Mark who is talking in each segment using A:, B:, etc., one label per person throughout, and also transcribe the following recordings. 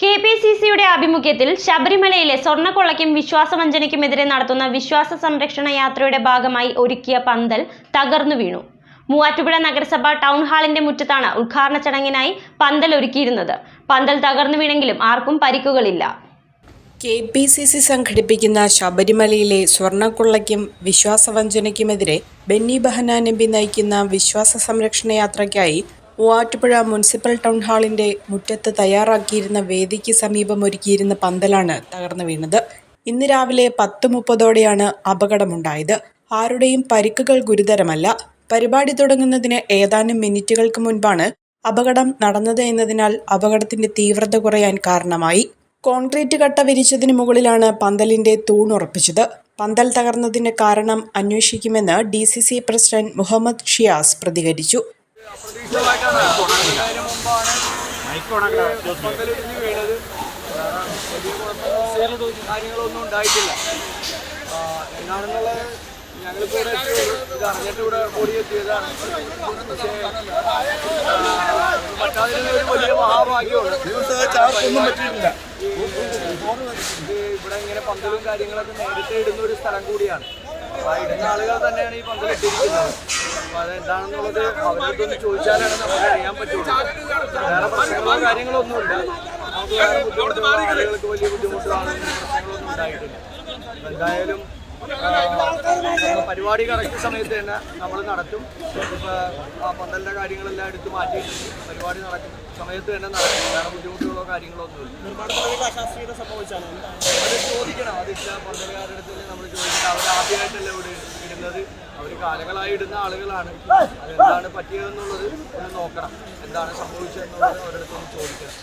A: K P C സിയുടെ ആഭിമുഖ്യത്തിൽ ശബരിമലയിലെ സ്വർണക്കൊള്ളയ്ക്കും വിശ്വാസവഞ്ചനയ്ക്കുമെതിരെ നടത്തുന്ന വിശ്വാസ സംരക്ഷണ യാത്രയുടെ ഭാഗമായി ഒരുക്കിയ പന്തൽ തകർന്നു വീണു. മൂവാറ്റുപുഴ നഗരസഭ ടൗൺ ഹാളിന്റെ മുറ്റത്താണ് ഉദ്ഘാടന ചടങ്ങിനായി പന്തൽ ഒരുക്കിയിരുന്നത്. പന്തൽ തകർന്നു വീണെങ്കിലും ആർക്കും പരിക്കുകളില്ല.
B: കെ പി സി സി സംഘടിപ്പിക്കുന്ന ശബരിമലയിലെ സ്വർണക്കൊള്ളയ്ക്കും വിശ്വാസവഞ്ചനയ്ക്കുമെതിരെ ബെന്നി ബഹനാൻ എം പി നയിക്കുന്ന വിശ്വാസ സംരക്ഷണ യാത്രയ്ക്കായി മൂവാറ്റുപുഴ മുനിസിപ്പൽ ടൗൺ ഹാളിന്റെ മുറ്റത്ത് തയ്യാറാക്കിയിരുന്ന വേദിക്ക് സമീപം ഒരുക്കിയിരുന്ന പന്തലാണ് തകർന്നു വീണത്. ഇന്ന് രാവിലെ പത്ത് മുപ്പതോടെയാണ് അപകടമുണ്ടായത്. ആരുടെയും പരിക്കുകൾ ഗുരുതരമല്ല. പരിപാടി തുടങ്ങുന്നതിന് ഏതാനും മിനിറ്റുകൾക്ക് മുൻപാണ് അപകടം നടന്നത് എന്നതിനാൽ അപകടത്തിന്റെ തീവ്രത കുറയാൻ കാരണമായി. കോൺക്രീറ്റ് കട്ട വിരിച്ചതിന് മുകളിലാണ് പന്തലിന്റെ തൂണുറപ്പിച്ചത് പന്തൽ തകർന്നതിന്റെ കാരണം അന്വേഷിക്കുമെന്ന് D C C president Muhammad Shiyas പ്രതികരിച്ചു.
C: പന്തലിടിഞ്ഞ് വീണത് കാര്യങ്ങളൊന്നും ഉണ്ടായിട്ടില്ല എന്നാണെന്നുള്ള ഞങ്ങളിപ്പോൾ ഇത് അറിഞ്ഞിട്ട് ഇവിടെ ഓടിയെത്തിയതാണ് പക്ഷേ ഒരു വലിയ മഹാഭാഗ്യമാണ് ഇവിടെ ഇങ്ങനെ പന്തലും കാര്യങ്ങളൊക്കെ നേരിട്ട് ഇടുന്ന ഒരു സ്ഥലം കൂടിയാണ് ആളുകൾ തന്നെയാണ് ഈ അതെന്താണെന്നുള്ളത് അവരോടൊന്ന് ചോദിച്ചാലാണ് നമുക്ക് അറിയാൻ പറ്റുള്ളൂ. വേറെ പ്രശ്നങ്ങളോ കാര്യങ്ങളോ ഒന്നുമില്ല നമുക്ക് വേറെ ബുദ്ധിമുട്ടുള്ള ആളുകൾക്ക് വലിയ പ്രശ്നങ്ങളൊന്നും ഉണ്ടായിട്ടില്ല. എന്തായാലും പരിപാടി കറക്റ്റ് സമയത്ത് തന്നെ നമ്മൾ നടത്തും. ഇപ്പോൾ ആ പന്തലിന്റെ കാര്യങ്ങളെല്ലാം എടുത്തു മാറ്റിയിട്ടുണ്ട് പരിപാടി നടക്കും. സമയത്ത് തന്നെ നടക്കും. വേറെ ബുദ്ധിമുട്ടുകളോ കാര്യങ്ങളോ ഒന്നുമില്ല അത് ചോദിക്കണം. അതില്ല. കാലങ്ങളായി ഇടുന്ന ആളുകളാണ്. അതെന്താണ് പറ്റിയതെന്നുള്ളത് ഒന്ന് നോക്കണം. എന്താണ് സംഭവിച്ചതെന്നുള്ളത് അവരുടെ ചോദിക്കണം.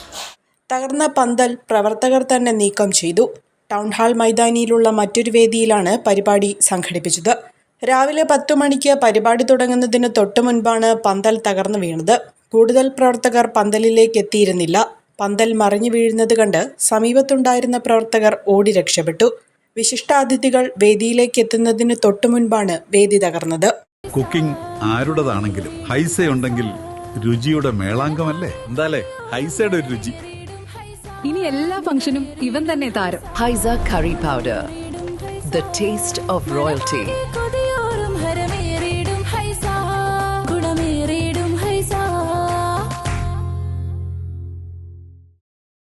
B: തകർന്ന പന്തൽ പ്രവർത്തകർ തന്നെ നീക്കം ചെയ്തു. ടൗൺ ഹാൾ മൈതാനിയിലുള്ള മറ്റൊരു വേദിയിലാണ് പരിപാടി സംഘടിപ്പിച്ചത്. രാവിലെ പത്തു മണിക്ക് പരിപാടി തുടങ്ങുന്നതിന് തൊട്ടു മുൻപാണ് പന്തൽ തകർന്നു വീണത്. കൂടുതൽ പ്രവർത്തകർ പന്തലിലേക്ക് എത്തിയിരുന്നില്ല. പന്തൽ മറിഞ്ഞു വീഴുന്നത് കണ്ട് സമീപത്തുണ്ടായിരുന്ന പ്രവർത്തകർ ഓടി രക്ഷപ്പെട്ടു. വിശിഷ്ടാതിഥികൾ വേദിയിലേക്ക് എത്തുന്നതിന് തൊട്ടു മുൻപാണ് വേദി തകർന്നത്.
D: കുക്കിംഗ് ആരുടേതാണെങ്കിലും ഹൈസ ഉണ്ടെങ്കിൽ രുചിയുടെ മേളാങ്കമല്ലേ എന്താലേ? ഹൈസയുടെ ഒരു രുചി.
E: ഇനി എല്ലാ ഫംഗ്ഷനും ഇവൻ തന്നെ താരം.
F: Haisa curry powder the taste of royalty.